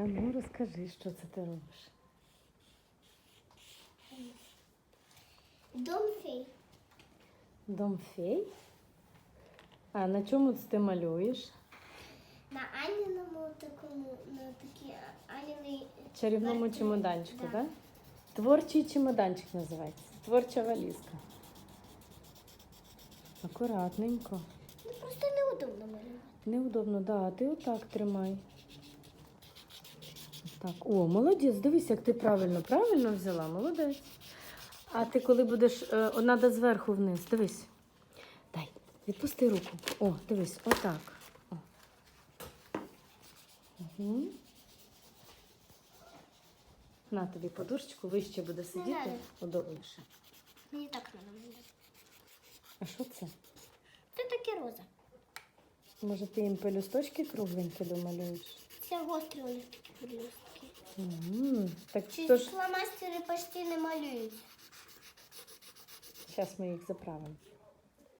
А ну розкажи, що це ти робиш. Дом фей. Дом фей? А на чому ти малюєш? На Аніному такому, на такі Аніни. Чарівному чемоданчику, так? Да? Творчий чемоданчик називається. Творча валізка. Акуратненько. Ну просто неудобно малювати. Неудобно, да, а ти отак тримай. Так, о, молодець, дивись, як ти правильно, правильно взяла, молодець. А ти коли будеш, надо зверху вниз, дивись. Дай, відпусти руку. О, дивись, отак. О. Угу. На тобі подушечку, вище буде сидіти, удобніше. Мені так треба буде. А що це? Це таке роза. Може, ти їм пелюсточки кругленькі домалюєш? Це гострі пелюстки. Угу. Так Чи то ж фломастери почти не малюють. Зараз ми їх заправимо.